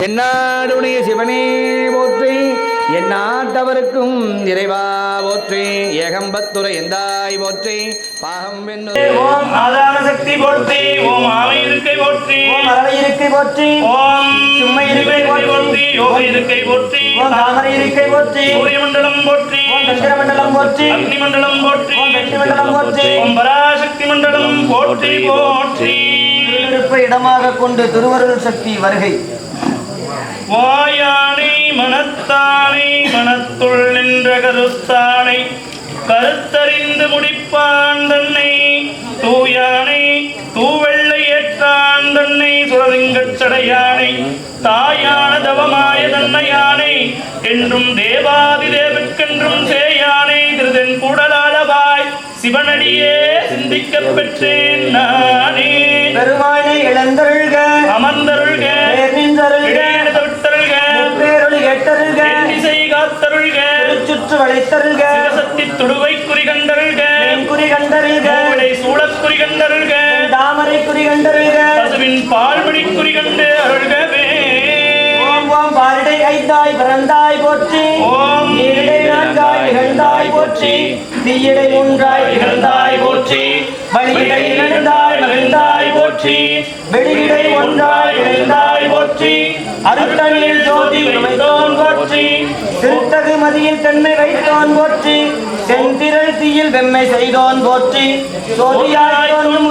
தென்னாடுடைய சிவனே போற்றி என் நாட்டவருக்கும் இறைவா போற்றி ஏகம்பத்துரை எந்தாய் போற்றி பாகம் வென்று ஓம் ஆதார சக்தி போற்றி ஓம் ஆமை இருக்கை போற்றி ஓம் அரளை இருக்கை போற்றி ஓம் சும்மை இருக்கை இருக்கை போற்றி யோக இருக்கை போற்றி ஓம் தாமரை இருக்கை போற்றி சூரிய மண்டலம் போற்றி ஓம் சந்திர மண்டலம் போற்றி அக்னி மண்டலம் போற்றி ஓம் வெற்றி மண்டலம் போற்றி ஓம் பராசக்தி மண்டலம் போற்றி போற்றி திருப்பை இடமாக கொண்டு திருவருள் சக்தி வருகை. வாயானை மனத்தானை மனத்துள் நின்ற கருத்தானை கருத்தறிந்து முடிப்பான் தன்னை. தூயானை தூவெள்ளை ஏற்றான் தன்னை. சுரலிங்கச் சடையானை தாயான தவமாய தன்னையானை. என்றும் தேவாதி தேவர்க்கென்றும் சேயானை. திருதன் கூடலாளவாய் சிவனடியே சிந்திக்கப் பெற்றேன் நானே. பெருமானை இழந்தருள்க. அமர்ந்தருள்க. நின்றருள்க எட்டருள்க எண்ணிசை காத்தருள்க சுற்று வளைத்தருள்க சிவசக்தி தொடுவை குறி கண்டருள்க குறி கண்டருள்க மூளை சூழக் குறி கண்டருள்க தாமரை குறி கண்டருள்க பசுவின் பால்மணி குறி கண்டு அருள்கவே. ஓம் ஓம் பாரிடை ஐந்தாய் பிறந்தாய் போற்றி. ஓம் நீரிடை நான்காய் நிகழ்ந்தாய் போற்றி. தீயிடை மூன்றாய் நிகழ்ந்தாய் போற்றி. வழியிடை இழந்தாய் போற்றி. வெளியிடை ஒன்றாய் இணைந்தாய் போற்றி. அருத்தனில் ஜோதி உமைத்தோன் போற்றி. திருத்தகு மதியில் தன்மை வைத்தோன் போற்றி. செந்திரல் தீயில் வெம்மை செய்தோன் போற்றி. சோதியாய் தோன்றும்